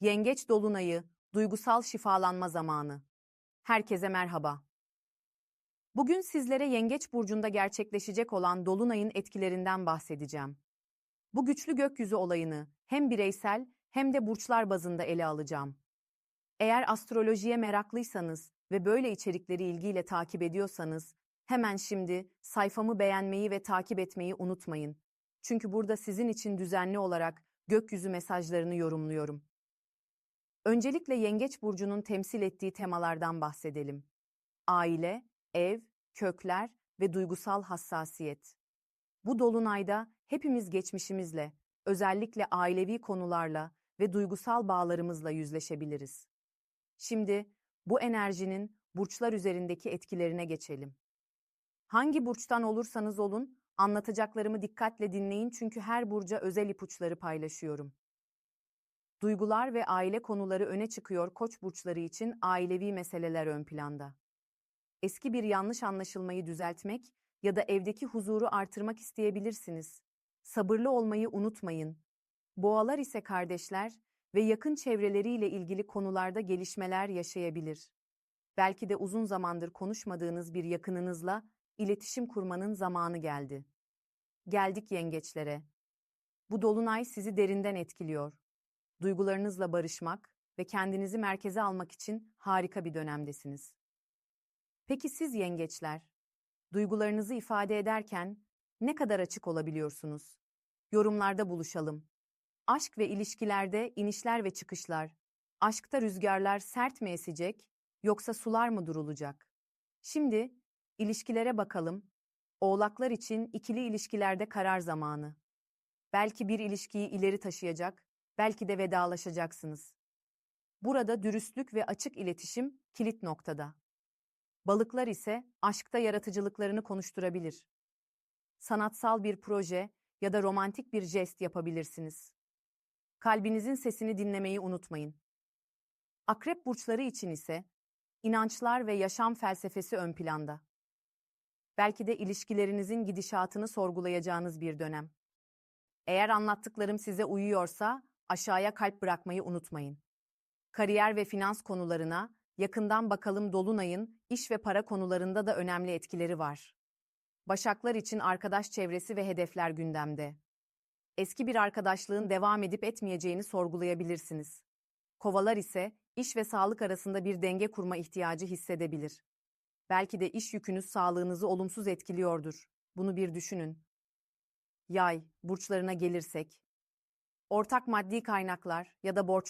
Yengeç Dolunayı, duygusal şifalanma zamanı. Herkese merhaba. Bugün sizlere Yengeç Burcu'nda gerçekleşecek olan Dolunay'ın etkilerinden bahsedeceğim. Bu güçlü gökyüzü olayını hem bireysel hem de burçlar bazında ele alacağım. Eğer astrolojiye meraklıysanız ve böyle içerikleri ilgiyle takip ediyorsanız, hemen şimdi sayfamı beğenmeyi ve takip etmeyi unutmayın. Çünkü burada sizin için düzenli olarak gökyüzü mesajlarını yorumluyorum. Öncelikle Yengeç burcunun temsil ettiği temalardan bahsedelim. Aile, ev, kökler ve duygusal hassasiyet. Bu dolunayda hepimiz geçmişimizle, özellikle ailevi konularla ve duygusal bağlarımızla yüzleşebiliriz. Şimdi bu enerjinin burçlar üzerindeki etkilerine geçelim. Hangi burçtan olursanız olun, anlatacaklarımı dikkatle dinleyin çünkü her burca özel ipuçları paylaşıyorum. Duygular ve aile konuları öne çıkıyor koç burçları için ailevi meseleler ön planda. Eski bir yanlış anlaşılmayı düzeltmek ya da evdeki huzuru artırmak isteyebilirsiniz. Sabırlı olmayı unutmayın. Boğalar ise kardeşler ve yakın çevreleriyle ilgili konularda gelişmeler yaşayabilir. Belki de uzun zamandır konuşmadığınız bir yakınınızla iletişim kurmanın zamanı geldi. Geldik yengeçlere. Bu dolunay sizi derinden etkiliyor. Duygularınızla barışmak ve kendinizi merkeze almak için harika bir dönemdesiniz. Peki siz yengeçler, duygularınızı ifade ederken ne kadar açık olabiliyorsunuz? Yorumlarda buluşalım. Aşk ve ilişkilerde inişler ve çıkışlar. Aşkta rüzgarlar sert mi esecek yoksa sular mı durulacak? Şimdi ilişkilere bakalım. Oğlaklar için ikili ilişkilerde karar zamanı. Belki bir ilişkiyi ileri taşıyacak, belki de vedalaşacaksınız. Burada dürüstlük ve açık iletişim kilit noktada. Balıklar ise aşkta yaratıcılıklarını konuşturabilir. Sanatsal bir proje ya da romantik bir jest yapabilirsiniz. Kalbinizin sesini dinlemeyi unutmayın. Akrep burçları için ise inançlar ve yaşam felsefesi ön planda. Belki de ilişkilerinizin gidişatını sorgulayacağınız bir dönem. Eğer anlattıklarım size uyuyorsa aşağıya kalp bırakmayı unutmayın. Kariyer ve finans konularına yakından bakalım Dolunay'ın iş ve para konularında da önemli etkileri var. Başaklar için arkadaş çevresi ve hedefler gündemde. Eski bir arkadaşlığın devam edip etmeyeceğini sorgulayabilirsiniz. Kovalar ise iş ve sağlık arasında bir denge kurma ihtiyacı hissedebilir. Belki de iş yükünüz sağlığınızı olumsuz etkiliyordur. Bunu bir düşünün. Yay, burçlarına gelirsek. Ortak maddi kaynaklar ya da borçlar